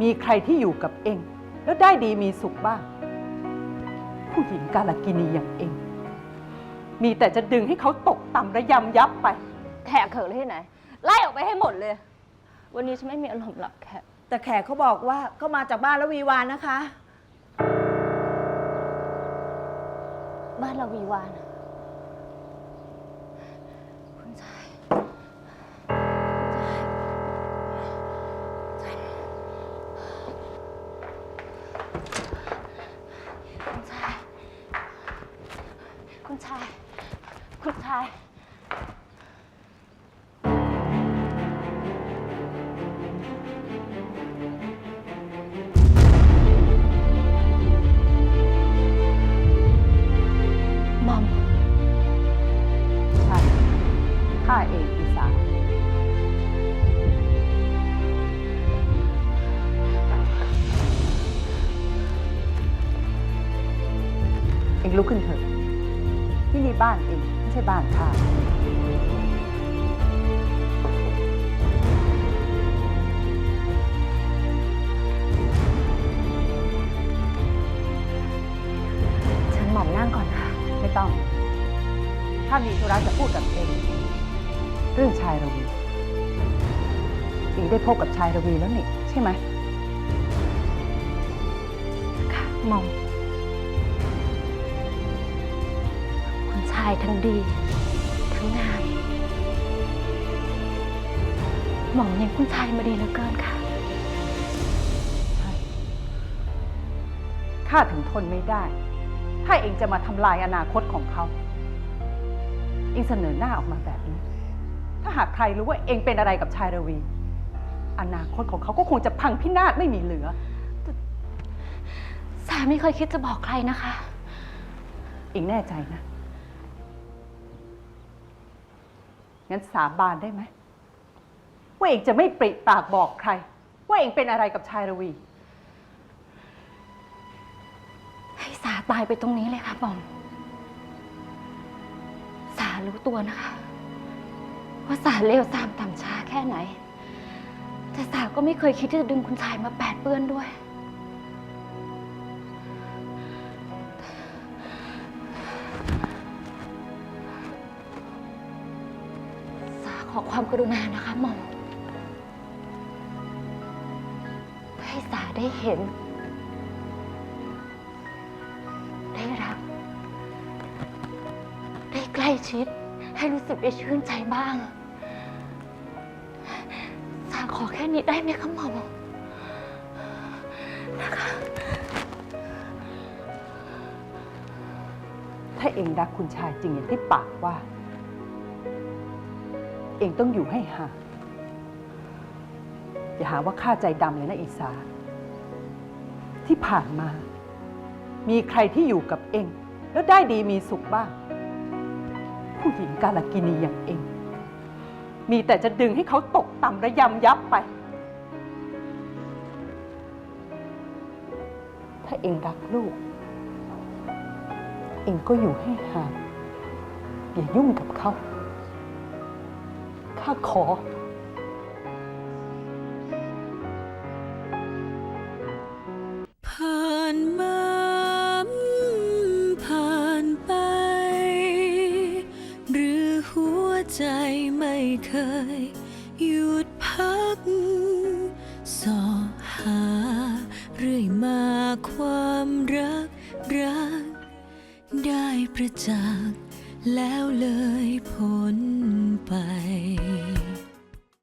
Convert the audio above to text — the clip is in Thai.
มีใครที่อยู่กับเอง แล้วได้ดีมีสุขบ้าง ผู้หญิงกาลกินีอย่างเอง มีแต่จะดึงให้เขาตกต่ำระยำยับไป แขกเขินเลยที่ไหน ไล่ออกไปให้หมดเลย วันนี้ฉันไม่มีอารมณ์หลับแขกแต่แขกเขาบอกว่าก็มาจากบ้านละวีวานนะคะ บ้านเราวีวานอะ ชายมอม ใช่ข้าเองอีสาเองลุกขึ้นเถอะที่นี่บ้านเองไม่ ใช่บ้านข้าฉันหมอมนั่งก่อนค่ะ ไม่ต้อง ถ้ามีธุระจะพูดกับเองเรื่องชายระวีเองได้พบกับชายระวีแล้วนี่ใช่ไหมค่ะหมอมายทั้งดี ทั้งงามหมอมเลี้ยงคุณชายมาดีเหลือเกินค่ะใช่ข้าถึงทนไม่ได้ ถ้าเองจะมาทำลายอนาคตของเขา เองเสนอหน้าออกมาแบบนี้ ถ้าหากใครรู้ว่าเองเป็นอะไรกับชายระวี อนาคตของเขาก็คงจะพังพินาศไม่มีเหลือ สาไม่เคยคิดจะบอกใครนะคะ เองแน่ใจนะ งั้นสาบานได้ไหมว่าเองจะไม่ปริปากบอกใคร ว่าเองเป็นอะไรกับชายรวี ให้สาตายไปตรงนี้เลยค่ะหมอม สารู้ตัวนะคะ ว่าสาเลวทรามต่ำช้าแค่ไหน แต่สาก็ไม่เคยคิดที่จะดึงคุณชายมาแปดเปื้อนด้วย ขอความกรุณานะคะหมอม ให้สาได้เห็น ได้รัก ได้ใกล้ชิด ให้รู้สึกได้ชื่นใจบ้าง สาขอแค่นี้ได้ไหมคะหมอมนะคะถ้าเองรักคุณชายจริงอย่างที่ปากว่า เองต้องอยู่ให้ห่างอย่าหาว่าข้าใจดำเลยนะอีสา ที่ผ่านมา มีใครที่อยู่กับเอง แล้วได้ดีมีสุขบ้าง ผู้หญิงกาลกินีอย่างเอง มีแต่จะดึงให้เขาตกต่ำระยำยับไป ถ้าเองรักลูก เองก็อยู่ให้ห่างอย่ายุ่งกับเขา ข้าขอ ผ่านมาผ่านไป หรือหัวใจไม่เคย หยุดพักสอหา เรื่อยมาความรักรัก ได้ประจักษ์ แล้วเลยพ้นไป